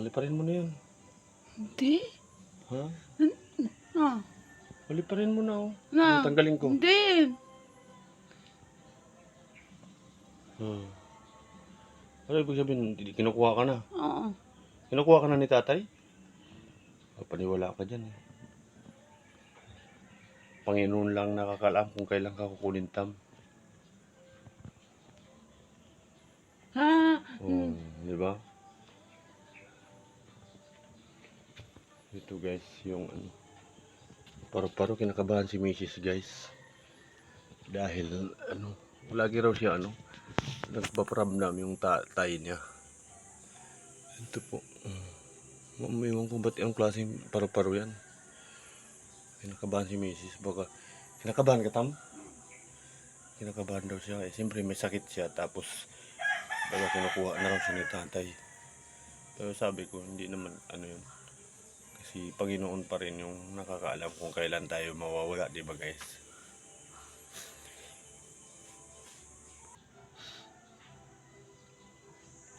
liparin mo na yan. Hindi. Ha? Ah, Liparin mo na oh. na. Tanggalin ko. Hindi. Hmm. Ano ibig sabihin? Kinukuha ka na. Oo. Kinukuha ka na ni tatay? Papaniwala ka dyan eh. Panginoon lang nakakaalam kung kailan ka kukunin tam. Ha? Oh, di ba? Ito guys, yung ano. Paro-paro kinakabahan si Mrs. guys. Dahil ano, lagi raw siya ano, nagpaparamdam yung tatay niya. Ito po. Um, Ewan ko ba't yung klaseng paro-paro yan. Kinakabahan si Mrs. Baka, kinakabahan ka tam? Kinakabahan daw siya. Eh, siyempre may sakit siya. Tapos, Baga kinukuha na raw siya ni tatay. Pero sabi ko, hindi naman ano yun. Kasi Panginoon pa rin yung nakakaalam kung kailan tayo mawawala, di ba guys?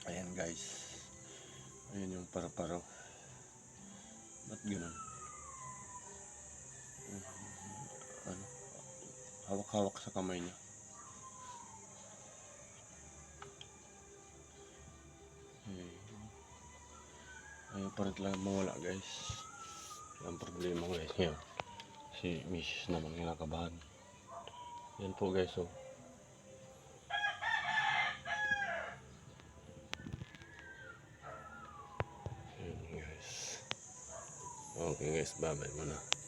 Ayan guys. Ayan yung para-paro. Ba't ganun? Ano? Hawak-hawak sa kamay niya. Ayaw pa rin mawala guys. Ang problema guys ngayon. Si Mrs. naman kinakabahan. Yan po guys oh. Yan guys. Okay guys, babay muna.